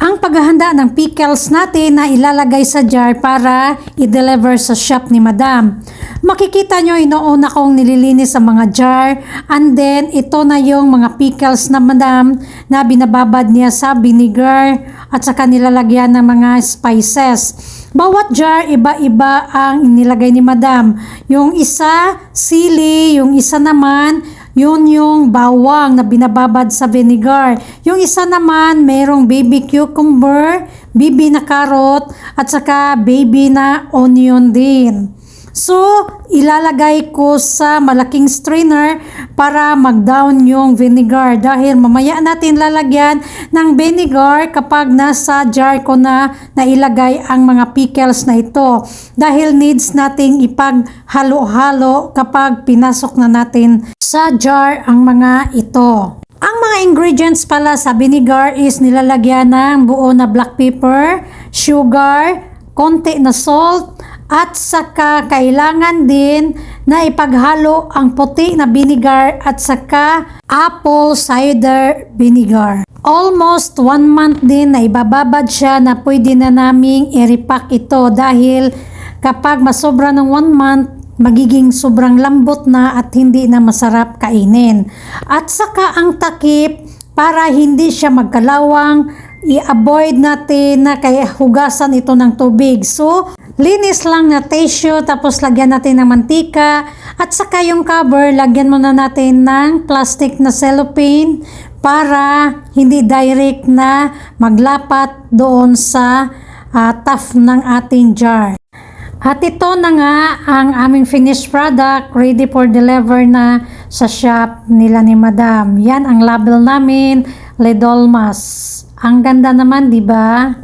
ang paghahanda ng pickles natin na ilalagay sa jar para i-deliver sa shop ni Madam. Makikita nyo, inouna kong nililinis ang mga jar and then ito na yung mga pickles na Madam na binababad niya sa vinegar at saka nilalagyan ng mga spices. Bawat jar, iba-iba ang inilagay ni Madam. Yung isa, sili, yung isa naman, yun yung bawang na binababad sa vinegar. Yung isa naman, merong baby cucumber, baby na carrot, at saka baby na onion din. So, ilalagay ko sa malaking strainer para mag-down yung vinegar dahil mamaya natin lalagyan ng vinegar kapag nasa jar ko na nailagay ang mga pickles na ito dahil needs nating ipaghalo-halo kapag pinasok na natin sa jar ang mga ito. Ang mga ingredients pala sa vinegar is nilalagyan ng buo na black pepper, sugar, konti na salt, at saka kailangan din na ipaghalo ang puti na vinegar at saka apple cider vinegar. Almost one month din na ibababad siya na pwede na naming i-repack ito dahil kapag masobra ng one month, magiging sobrang lambot na at hindi na masarap kainin. At saka ang takip para hindi siya magkalawang, i-avoid natin na kaya hugasan ito ng tubig. So, linis lang na tissue tapos lagyan natin ng mantika at saka yung cover, lagyan muna natin ng plastic na cellophane para hindi direct na maglapat doon sa uh, tough ng ating jar. At ito na nga ang aming finished product ready for deliver na sa shop nila ni Madam. Yan ang label namin, Ledolmas. Ang ganda naman, di ba?